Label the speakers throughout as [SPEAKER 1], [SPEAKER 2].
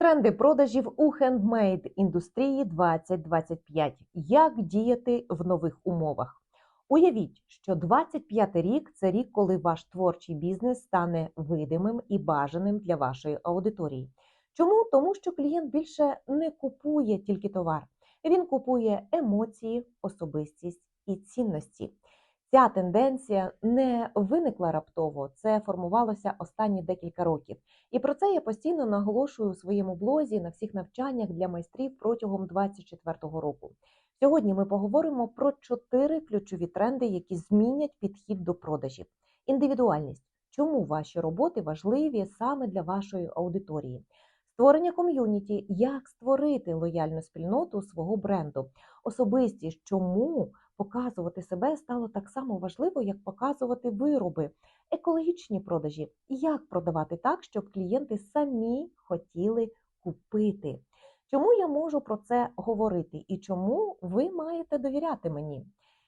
[SPEAKER 1] Тренди продажів у хендмейд індустрії 2025. Як діяти в нових умовах? Уявіть, що 25 рік це рік, коли ваш творчий бізнес стане видимим і бажаним для вашої аудиторії. Чому? Тому що клієнт більше не купує тільки товар, він купує емоції, особистість і цінності. Ця тенденція не виникла раптово, це формувалося останні декілька років. І про це я постійно наголошую у своєму блозі на всіх навчаннях для майстрів протягом 2024 року. Сьогодні ми поговоримо про чотири ключові тренди, які змінять підхід до продажів. Індивідуальність. Чому ваші роботи важливі саме для вашої аудиторії? Створення ком'юніті, як створити лояльну спільноту свого бренду, особистість, чому показувати себе стало так само важливо, як показувати вироби, екологічні продажі, як продавати так, щоб клієнти самі хотіли купити. Чому я можу про це говорити і чому ви маєте довіряти мені?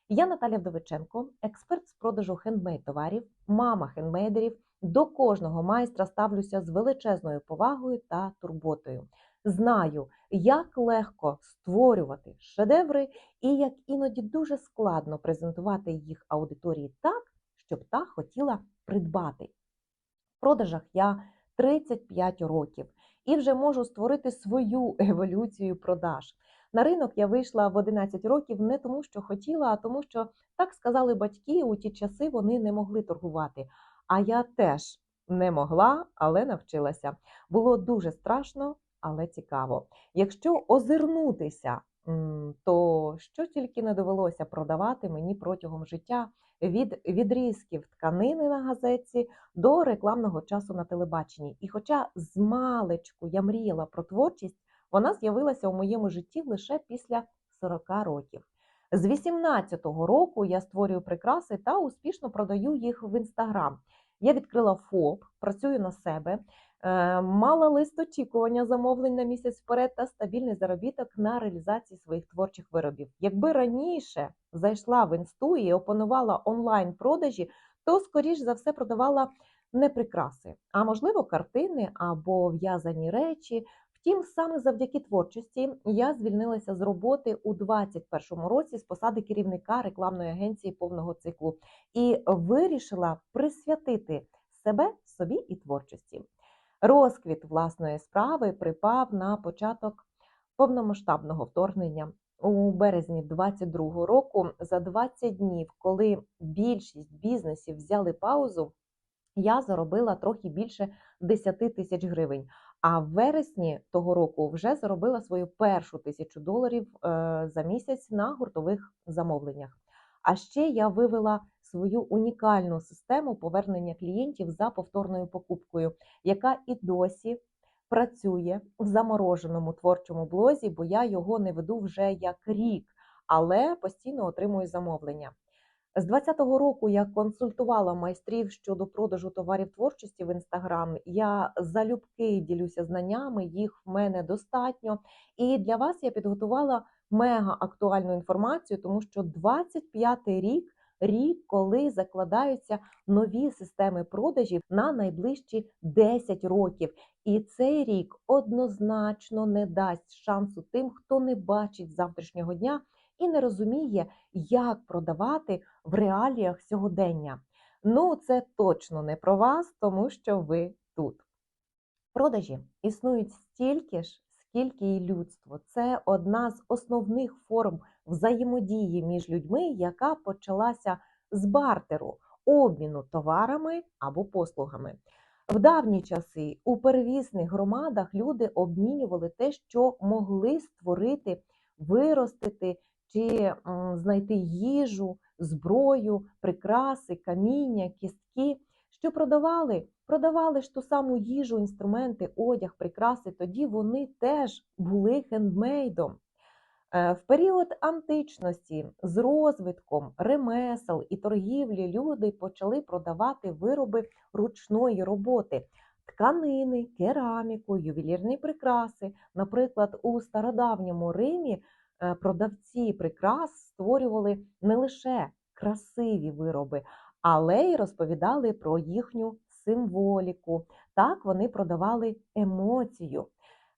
[SPEAKER 1] Я Наталя Вдовиченко, експерт з продажу хендмейд товарів, мама хендмейдерів. До кожного майстра ставлюся з величезною повагою та турботою. Знаю, як легко створювати шедеври і як іноді дуже складно презентувати їх аудиторії так, щоб та хотіла придбати. В продажах я 35 років і вже можу створити свою еволюцію продаж. На ринок я вийшла в 11 років не тому, що хотіла, а тому, що так сказали батьки, у ті часи вони не могли торгувати. А я теж не могла, але навчилася. Було дуже страшно, але цікаво. Якщо озирнутися, то що тільки не довелося продавати мені протягом життя від відрізків тканини на газетці до рекламного часу на телебаченні. І хоча з маличку я мріяла про творчість, вона з'явилася у моєму житті лише після 40 років. З 18-го року я створюю прикраси та успішно продаю їх в інстаграм. Я відкрила ФОП, працюю на себе, мала лист очікування замовлень на місяць вперед та стабільний заробіток на реалізації своїх творчих виробів. Якби раніше зайшла в інсту і опанувала онлайн-продажі, то, скоріш за все, продавала не прикраси, а можливо, картини або в'язані речі. Втім, саме завдяки творчості я звільнилася з роботи у 2021 році з посади керівника рекламної агенції повного циклу і вирішила присвятити себе собі і творчості. Розквіт власної справи припав на початок повномасштабного вторгнення. У березні 2022 року за 20 днів, коли більшість бізнесів взяли паузу, я заробила трохи більше 10 тисяч гривень. А в вересні того року вже заробила свою першу тисячу доларів е, за місяць на гуртових замовленнях. А ще я вивела свою унікальну систему повернення клієнтів за повторною покупкою, яка і досі працює в замороженому творчому блозі, бо я його не веду вже як рік, але постійно отримую замовлення. З 20-го року я консультувала майстрів щодо продажу товарів творчості в інстаграм. Я залюбки ділюся знаннями, їх в мене достатньо. І для вас я підготувала мега актуальну інформацію, тому що 25-й рік рік, коли закладаються нові системи продажів на найближчі 10 років. І цей рік однозначно не дасть шансу тим, хто не бачить завтрашнього дня і не розуміє, як продавати в реаліях сьогодення. Ну, це точно не про вас, тому що ви тут. Продажі існують стільки ж, скільки і людство. Це одна з основних форм взаємодії між людьми, яка почалася з бартеру, обміну товарами або послугами. В давні часи у первісних громадах люди обмінювали те, що могли створити, виростити чи знайти їжу, зброю, прикраси, каміння, кістки. Що продавали? Продавали ж ту саму їжу, інструменти, одяг, прикраси. Тоді вони теж були хендмейдом. Е, в період античності з розвитком ремесел і торгівлі люди почали продавати вироби ручної роботи, тканини, кераміку, ювелірні прикраси. Наприклад, у стародавньому Римі Е, продавці прикрас створювали не лише красиві вироби, але й розповідали про їхню символіку. Так вони продавали емоцію.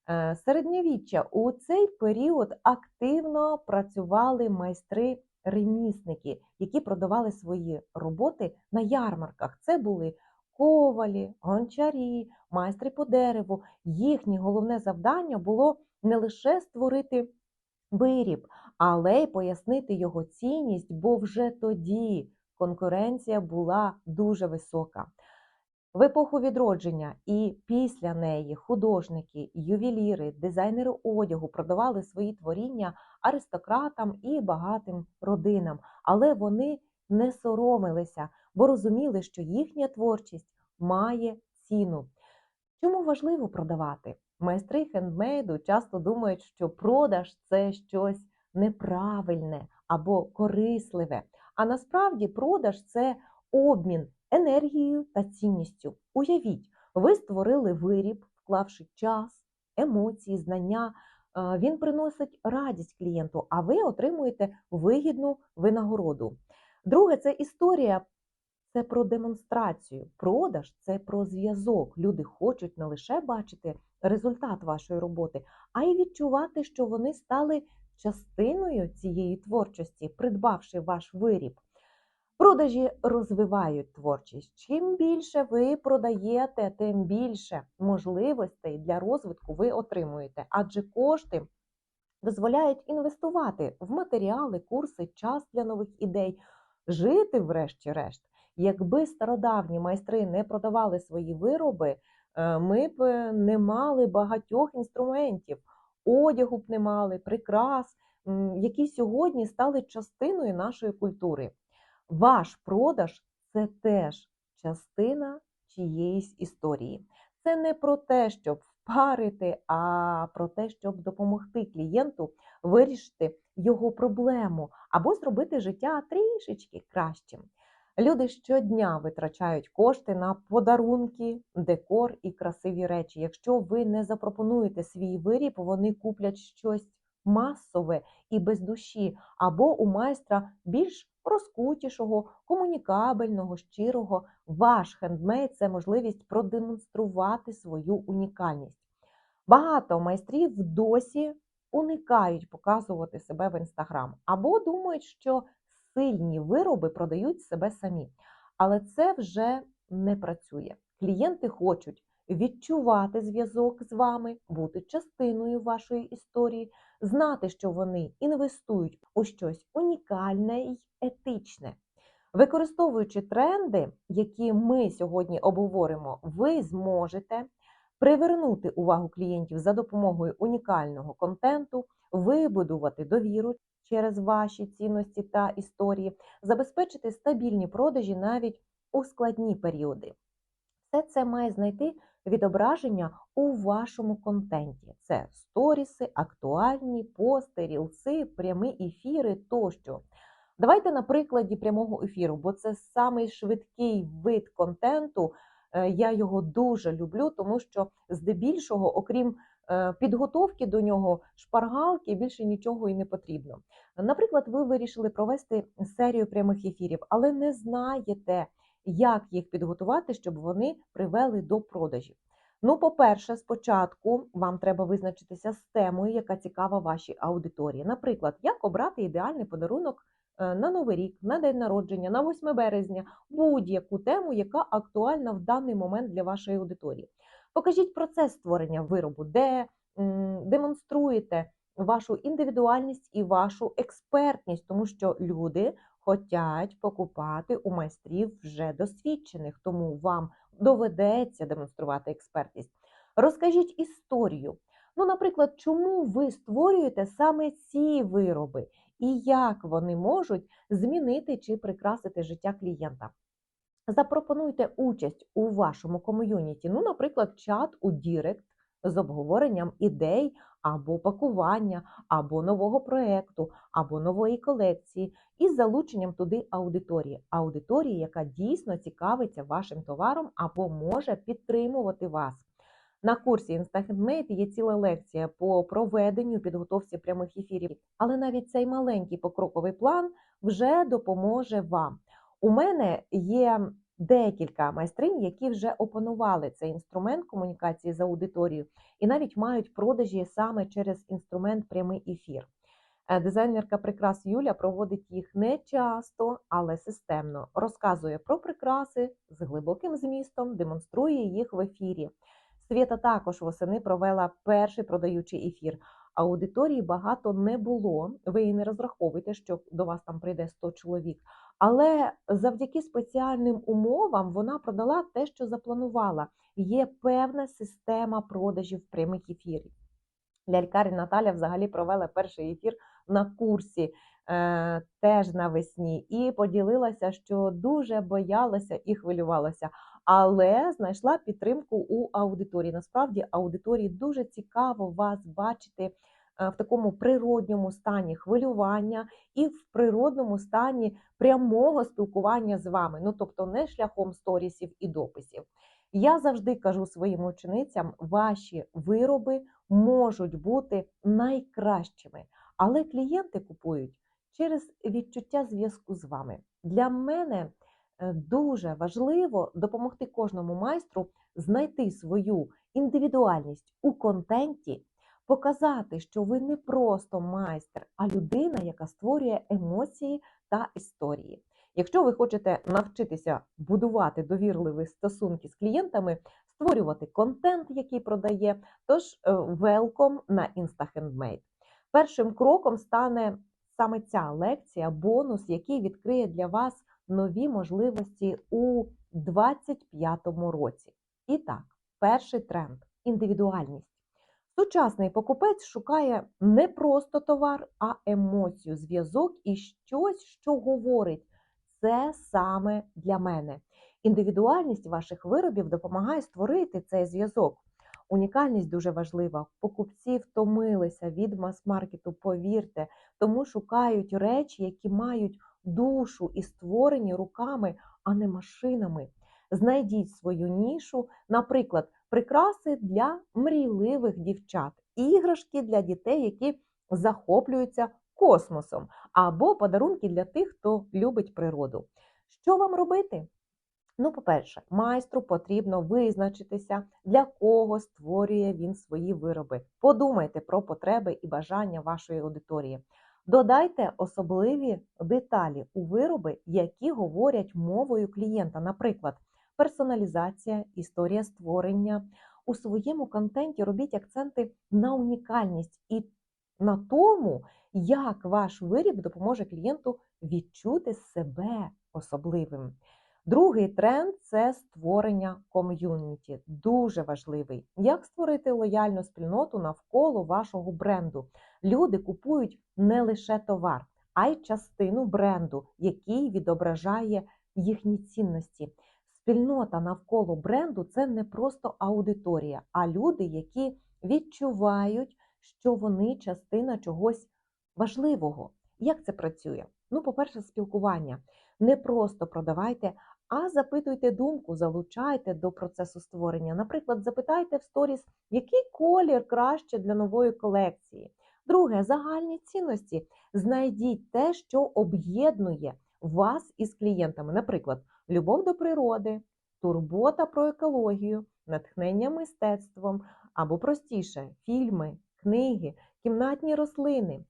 [SPEAKER 1] Е, Середньовіччя у цей період активно працювали майстри-ремісники, які продавали свої роботи на ярмарках. Це були ковалі, гончарі, майстри по дереву. Їхнє головне завдання було не лише створити виріб, але й пояснити його цінність, бо вже тоді конкуренція була дуже висока. В епоху відродження і після неї художники, ювеліри, дизайнери одягу продавали свої творіння аристократам і багатим родинам, але вони не соромилися, бо розуміли, що їхня творчість має ціну. Чому важливо продавати? Майстри хендмейду часто думають, що продаж це щось неправильне або корисливе. А насправді продаж це обмін енергією та цінністю. Уявіть, ви створили виріб, вклавши час, емоції, знання. Е, Він приносить радість клієнту, а ви отримуєте вигідну винагороду. Друге, це історія. Це про демонстрацію. Продаж це про зв'язок. Люди хочуть не лише бачити результат вашої роботи, а й відчувати, що вони стали частиною цієї творчості, придбавши ваш виріб. Продажі розвивають творчість. Чим більше ви продаєте, тим більше можливостей для розвитку ви отримуєте, адже кошти дозволяють інвестувати в матеріали, курси, час для нових ідей, жити, врешті-решт. Якби стародавні майстри не продавали свої вироби, е, ми б е, не мали багатьох інструментів, одягу б не мали, прикрас, які сьогодні стали частиною нашої культури. Ваш продаж це теж частина чиєїсь історії. Це не про те, щоб впарити, а про те, щоб допомогти клієнту вирішити його проблему або зробити життя трішечки кращим. Люди щодня витрачають кошти на подарунки, декор і красиві речі. Якщо ви не запропонуєте свій виріб, вони куплять щось масове і без душі, або у майстра більш розкутішого, комунікабельного, щирого. Ваш хендмейд це можливість продемонструвати свою унікальність. Багато майстрів досі уникають показувати себе в інстаграм або думають, що сильні вироби продають себе самі. Але це вже не працює. Клієнти хочуть відчувати зв'язок з вами, бути частиною вашої історії, знати, що вони інвестують у щось унікальне й етичне. Використовуючи тренди, які ми сьогодні обговоримо, ви зможете привернути увагу клієнтів за допомогою унікального контенту, вибудувати довіру через ваші цінності та історії, забезпечити стабільні продажі навіть у складні періоди. Все це має знайти відображення у вашому контенті. Це сторіси, актуальні, пости, рілси, прямі ефіри тощо. Давайте на прикладі прямого ефіру, бо це самий швидкий вид контенту. Е, Я його дуже люблю, тому що здебільшого, окрім е, підготовки до нього, шпаргалки більше нічого і не потрібно. Наприклад, ви вирішили провести серію прямих ефірів, але не знаєте, як їх підготувати, щоб вони привели до продажів. Ну, по-перше, спочатку вам треба визначитися з темою, яка цікава вашій аудиторії. Наприклад, як обрати ідеальний подарунок е, на Новий рік, на день народження, на 8 березня, будь-яку тему, яка актуальна в даний момент для вашої аудиторії. Покажіть процес створення виробу, де демонструєте вашу індивідуальність і вашу експертність, тому що люди хочуть покупати у майстрів вже досвідчених, тому вам доведеться демонструвати експертність. Розкажіть історію. Ну, наприклад, чому ви створюєте саме ці вироби і як вони можуть змінити чи прикрасити життя клієнта? Запропонуйте участь у вашому ком'юніті, ну, наприклад, чат у Дірект з обговоренням ідей або пакування, або нового проекту, або нової колекції, із залученням туди аудиторії. Аудиторії, яка дійсно цікавиться вашим товаром або може підтримувати вас. На курсі InstaHandmade є ціла лекція по проведенню підготовці прямих ефірів, але навіть цей маленький покроковий план вже допоможе вам. У мене є декілька майстринь, які вже опанували цей інструмент комунікації з аудиторією і навіть мають продажі саме через інструмент прямий ефір. Е, Дизайнерка прикрас Юля проводить їх не часто, але системно. Розказує про прикраси з глибоким змістом, демонструє їх в ефірі. Свята також восени провела перший продаючий ефір. Аудиторії багато не було. Ви і не розраховуєте, що до вас там прийде 100 чоловік. Але завдяки спеціальним умовам вона продала те, що запланувала. Є певна система продажів прямих ефірів. Лялькарі Наталя взагалі провела перший ефір на курсі е, теж навесні і поділилася, що дуже боялася і хвилювалася, але знайшла підтримку у аудиторії. Насправді аудиторії дуже цікаво вас бачити в такому природньому стані хвилювання і в природному стані прямого спілкування з вами. Ну тобто не шляхом сторісів і дописів. Я завжди кажу своїм ученицям, ваші вироби можуть бути найкращими, але клієнти купують через відчуття зв'язку з вами. Для мене е, дуже важливо допомогти кожному майстру знайти свою індивідуальність у контенті, показати, що ви не просто майстер, а людина, яка створює емоції та історії. Якщо ви хочете навчитися будувати довірливі стосунки з клієнтами, створювати контент, який продає, тож welcome на InstaHandmade. Першим кроком стане саме ця лекція, бонус, який відкриє для вас нові можливості у 2025 році. І так, перший тренд індивідуальність. Сучасний покупець шукає не просто товар, а емоцію, зв'язок і щось, що говорить. Це саме для мене. Індивідуальність ваших виробів допомагає створити цей зв'язок. Унікальність дуже важлива. Покупці втомилися від мас-маркету, повірте, тому шукають речі, які мають душу і створені руками, а не машинами. Знайдіть свою нішу, наприклад, прикраси для мрійливих дівчат, іграшки для дітей, які захоплюються космосом, або подарунки для тих, хто любить природу. Що вам робити? Ну, по-перше, майстру потрібно визначитися, для кого створює він свої вироби. Подумайте про потреби і бажання вашої аудиторії. Додайте особливі деталі у вироби, які говорять мовою клієнта, наприклад, персоналізація, історія створення. У своєму контенті робіть акценти на унікальність і на тому, як ваш виріб допоможе клієнту відчути себе особливим. Другий тренд це створення ком'юніті. Дуже важливий. Як створити лояльну спільноту навколо вашого бренду? Люди купують не лише товар, а й частину бренду, який відображає їхні цінності. Спільнота навколо бренду це не просто аудиторія, а люди, які відчувають, що вони частина чогось важливого. Як це працює? Ну, по-перше, спілкування. Не просто продавайте, а запитуйте думку, залучайте до процесу створення. Наприклад, запитайте в сторіс, який колір краще для нової колекції. Друге, загальні цінності. Знайдіть те, що об'єднує вас із клієнтами. Наприклад, любов до природи, турбота про екологію, натхнення мистецтвом або простіше фільми, книги, кімнатні рослини.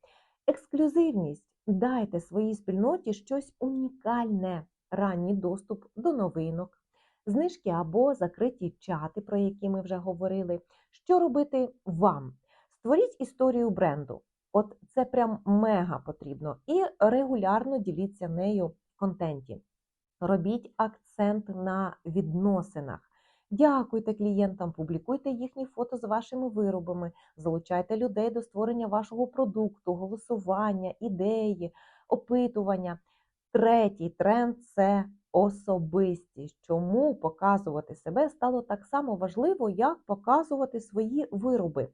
[SPEAKER 1] Ексклюзивність. Дайте своїй спільноті щось унікальне, ранній доступ до новинок, знижки або закриті чати, про які ми вже говорили. Що робити вам? Створіть історію бренду. От це прям мега потрібно. І регулярно діліться нею в контенті. Робіть акцент на відносинах. Дякуйте клієнтам, публікуйте їхні фото з вашими виробами, залучайте людей до створення вашого продукту, голосування, ідеї, опитування. Третій тренд це особистість. Чому показувати себе стало так само важливо, як показувати свої вироби.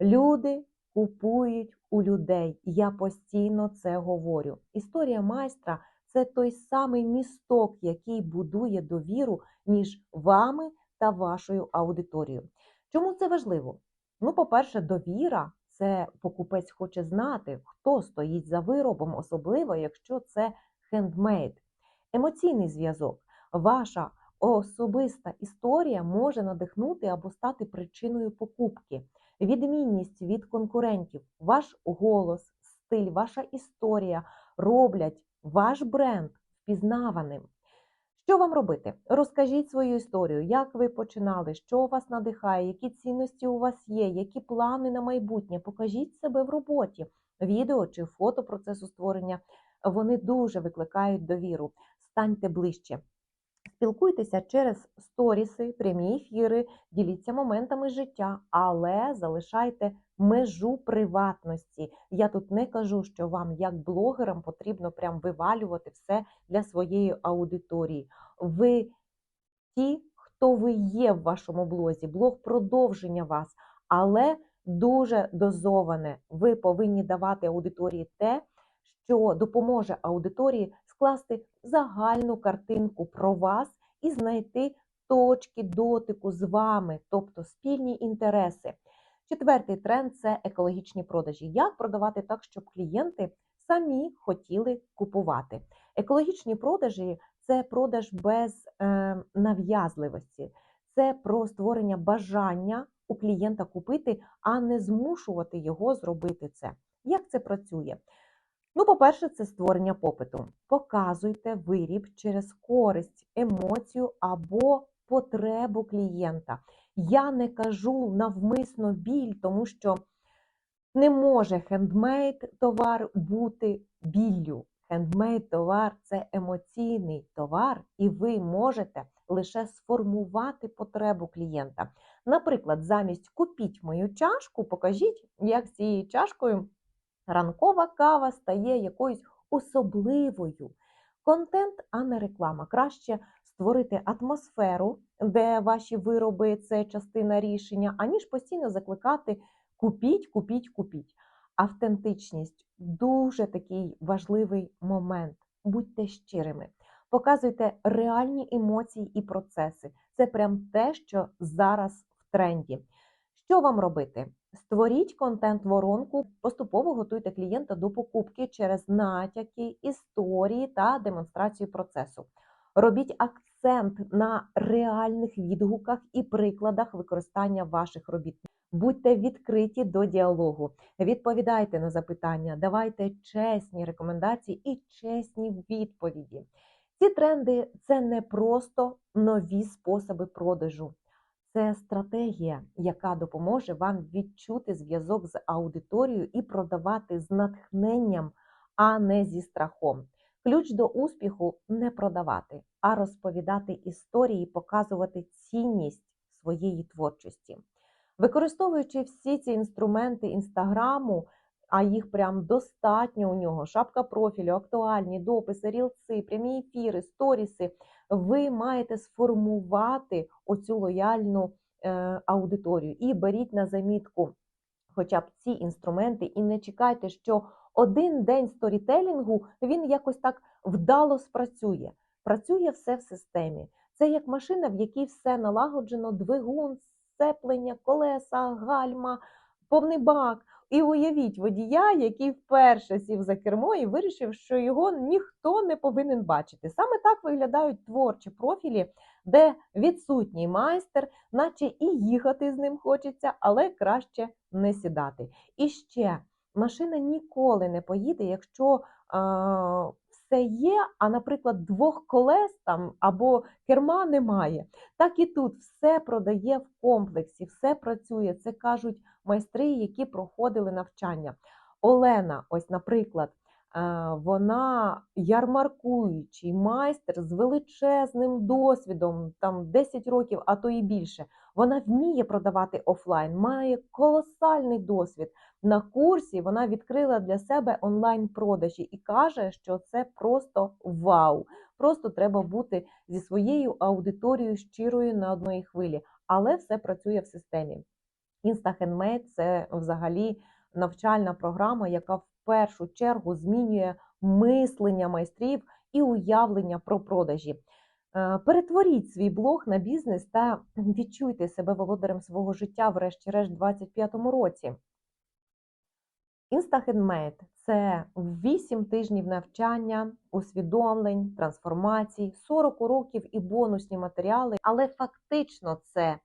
[SPEAKER 1] Люди купують у людей. Я постійно це говорю. Історія майстра це той самий місток, який будує довіру між вами та вашою аудиторією. Чому це важливо? Ну, по-перше, довіра це покупець хоче знати, хто стоїть за виробом, особливо якщо це хендмейд. Емоційний зв'язок. Ваша особиста історія може надихнути або стати причиною покупки. Відмінність від конкурентів, ваш голос, стиль, ваша історія роблять ваш бренд впізнаваним. Що вам робити? Розкажіть свою історію, як ви починали, що вас надихає, які цінності у вас є, які плани на майбутнє. Покажіть себе в роботі, відео чи фото процесу створення. Вони дуже викликають довіру. Станьте ближче. Спілкуйтеся через сторіси, прямі ефіри, діліться моментами життя, але залишайте межу приватності. Я тут не кажу, що вам, як блогерам, потрібно прям вивалювати все для своєї аудиторії. Ви ті, хто ви є в вашому блозі, блог продовження вас, але дуже дозоване. Ви повинні давати аудиторії те, що допоможе аудиторії скласти загальну картинку про вас і знайти точки дотику з вами, тобто спільні інтереси. Четвертий тренд це екологічні продажі. Як продавати так, щоб клієнти самі хотіли купувати? Екологічні продажі це продаж без е, нав'язливості, це про створення бажання у клієнта купити, а не змушувати його зробити це. Як це працює? Ну, по-перше, це створення попиту. Показуйте виріб через користь, емоцію або потребу клієнта. Я не кажу навмисно біль, тому що не може хендмейд товар бути біллю. Хендмейд товар це емоційний товар, і ви можете лише сформувати потребу клієнта. Наприклад, замість купіть мою чашку, покажіть, як з цією чашкою ранкова кава стає якоюсь особливою. Контент, а не реклама. Краще створити атмосферу, де ваші вироби це частина рішення, аніж постійно закликати купіть, купіть, купіть. Автентичність дуже такий важливий момент. Будьте щирими, показуйте реальні емоції і процеси. Це прям те, що зараз в тренді. Що вам робити? Створіть контент-воронку, поступово готуйте клієнта до покупки через натяки, історії та демонстрацію процесу. Робіть акцент на реальних відгуках і прикладах використання ваших робіт. Будьте відкриті до діалогу, відповідайте на запитання, давайте чесні рекомендації і чесні відповіді. Ці тренди це не просто нові способи продажу. Це стратегія, яка допоможе вам відчути зв'язок з аудиторією і продавати з натхненням, а не зі страхом. Ключ до успіху не продавати, а розповідати історії, показувати цінність своєї творчості. Використовуючи всі ці інструменти інстаграму, а їх прям достатньо у нього: шапка профілю, актуальні дописи, рілси, прямі ефіри, сторіси. Ви маєте сформувати оцю лояльну е, аудиторію і беріть на замітку хоча б ці інструменти, і не чекайте, що один день сторітелінгу він якось так вдало спрацює. Працює все в системі. Це як машина, в якій все налагоджено, двигун, сцеплення, колеса, гальма, повний бак. І уявіть водія, який вперше сів за кермо і вирішив, що його ніхто не повинен бачити. Саме так виглядають творчі профілі, де відсутній майстер, наче і їхати з ним хочеться, але краще не сідати. І ще машина ніколи не поїде, якщо все є, а, наприклад, двох колес там або керма немає. Так і тут все продає в комплексі, все працює. Це кажуть майстри, які проходили навчання. Олена, ось, наприклад, вона ярмаркуючий майстер з величезним досвідом, там 10 років, а то і більше. Вона вміє продавати офлайн, має колосальний досвід. На курсі вона відкрила для себе онлайн-продажі і каже, що це просто вау. Просто треба бути зі своєю аудиторією щирою на одної хвилі, але все працює в системі. InstaHandmade – це взагалі навчальна програма, яка в першу чергу змінює мислення майстрів і уявлення про продажі. Е, перетворіть свій блог на бізнес та відчуйте себе володарем свого життя, врешті-решт, в 2025 році. Інстахендмейд це 8 тижнів навчання, усвідомлень, трансформацій, 40 уроків і бонусні матеріали. Але фактично це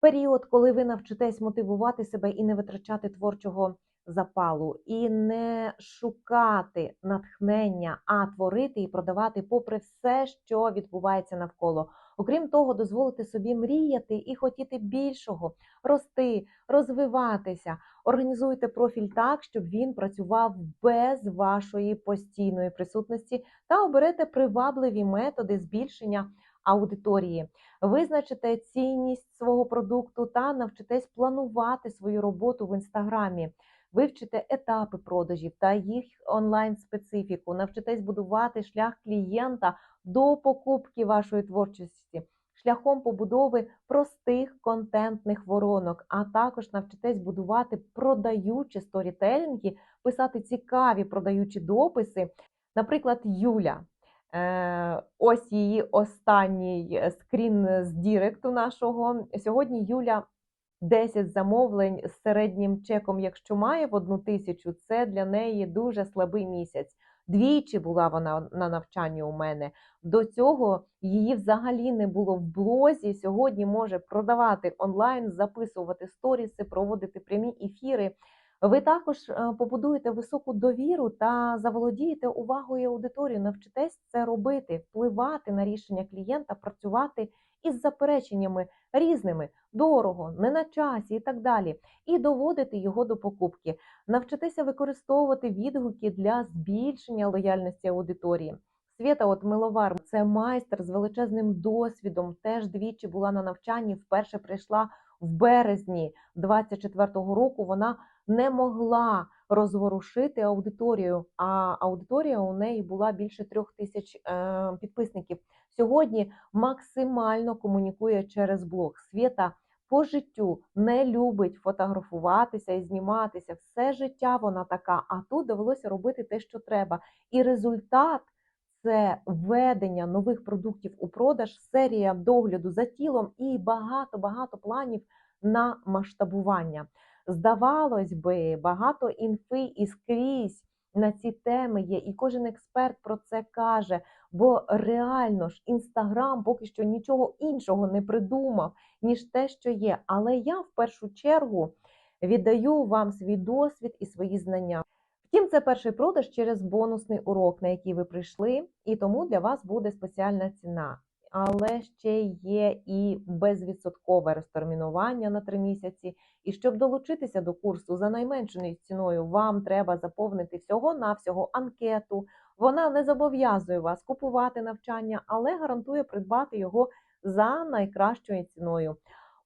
[SPEAKER 1] період, коли ви навчитесь мотивувати себе і не витрачати творчого запалу, і не шукати натхнення, а творити і продавати попри все, що відбувається навколо. Окрім того, дозволити собі мріяти і хотіти більшого, рости, розвиватися. Організуйте профіль так, щоб він працював без вашої постійної присутності, та оберете привабливі методи збільшення аудиторії. Визначите цінність свого продукту та навчитесь планувати свою роботу в інстаграмі. Вивчите етапи продажів та їх онлайн-специфіку, навчитесь будувати шлях клієнта до покупки вашої творчості шляхом побудови простих контентних воронок, а також навчитесь будувати продаючі сторітелінги, писати цікаві продаючі дописи. Наприклад, Юля. Е, Ось її останній скрін з Діректу нашого. Сьогодні Юля 10 замовлень з середнім чеком, якщо має в одну тисячу, це для неї дуже слабий місяць. Двічі була вона на навчанні у мене. До цього її взагалі не було в блозі. Сьогодні може продавати онлайн, записувати сторіси, проводити прямі ефіри. Ви також е, побудуєте високу довіру та заволодієте увагою аудиторії, навчитесь це робити, впливати на рішення клієнта, працювати із запереченнями різними, дорого, не на часі і так далі, і доводити його до покупки. Навчитися використовувати відгуки для збільшення лояльності аудиторії. Свята, от миловар, це майстер з величезним досвідом. Теж двічі була на навчанні. Вперше прийшла в березні 24-го року. Вона не могла розворушити аудиторію. А аудиторія у неї була більше трьох тисяч е, підписників. Сьогодні максимально комунікує через блог. Свята по життю не любить фотографуватися і зніматися. Все життя вона така. А тут довелося робити те, що треба. І результат. Це введення нових продуктів у продаж, серія догляду за тілом і багато-багато планів на масштабування. Здавалось би, багато інфи і скрізь на ці теми є, і кожен експерт про це каже. Бо реально ж інстаграм поки що нічого іншого не придумав, ніж те, що є. Але я в першу чергу віддаю вам свій досвід і свої знання. Втім, це перший продаж через бонусний урок, на який ви прийшли, і тому для вас буде спеціальна ціна. Але ще є і безвідсоткове розтермінування на три місяці. І щоб долучитися до курсу за найменшою ціною, вам треба заповнити всього-навсього анкету. Вона не зобов'язує вас купувати навчання, але гарантує придбати його за найкращою ціною.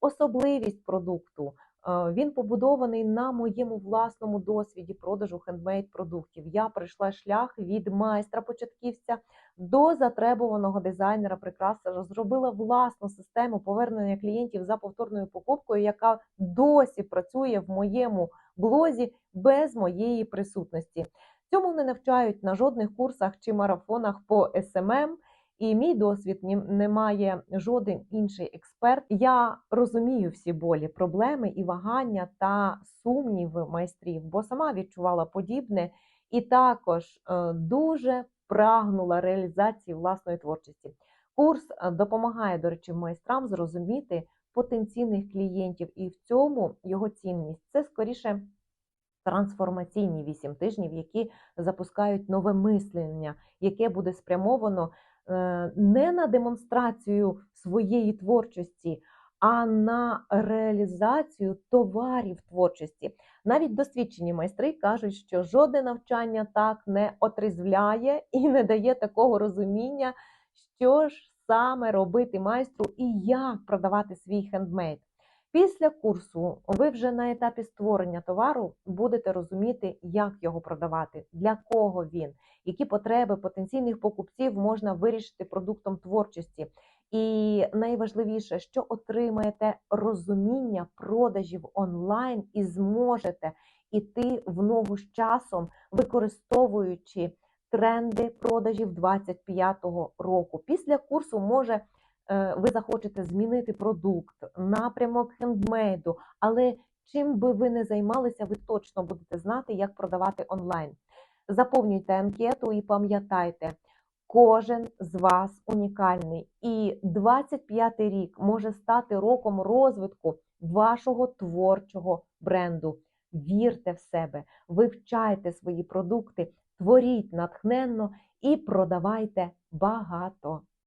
[SPEAKER 1] Особливість продукту. Е, Він побудований на моєму власному досвіді продажу хендмейд продуктів. Я пройшла шлях від майстра початківця до затребуваного дизайнера. Прикраса зробила власну систему повернення клієнтів за повторною покупкою, яка досі працює в моєму блозі без моєї присутності. Цьому не навчають на жодних курсах чи марафонах по SMM, і мій досвід не має жоден інший експерт. Я розумію всі болі, проблеми і вагання та сумніви майстрів, бо сама відчувала подібне і також е, дуже прагнула реалізації власної творчості. Курс е, допомагає, до речі, майстрам зрозуміти потенційних клієнтів, і в цьому його цінність це скоріше трансформаційні вісім тижнів, які запускають нове мислення, яке буде спрямовано не на демонстрацію своєї творчості, а на реалізацію товарів творчості. Навіть досвідчені майстри кажуть, що жодне навчання так не отризвляє і не дає такого розуміння, що ж саме робити майстру і як продавати свій хендмейд. Після курсу ви вже на етапі створення товару будете розуміти, як його продавати, для кого він, які потреби потенційних покупців можна вирішити продуктом творчості. І найважливіше, що отримаєте розуміння продажів онлайн і зможете іти в ногу з часом, використовуючи тренди продажів 25-го року. Після курсу може ви захочете змінити продукт, напрямок хендмейду, але Чим би ви не займалися, ви точно будете знати, як продавати онлайн. Заповнюйте анкету і пам'ятайте, кожен з вас унікальний. І 25-й рік може стати роком розвитку вашого творчого бренду. Вірте в себе, вивчайте свої продукти, творіть натхненно і продавайте багато.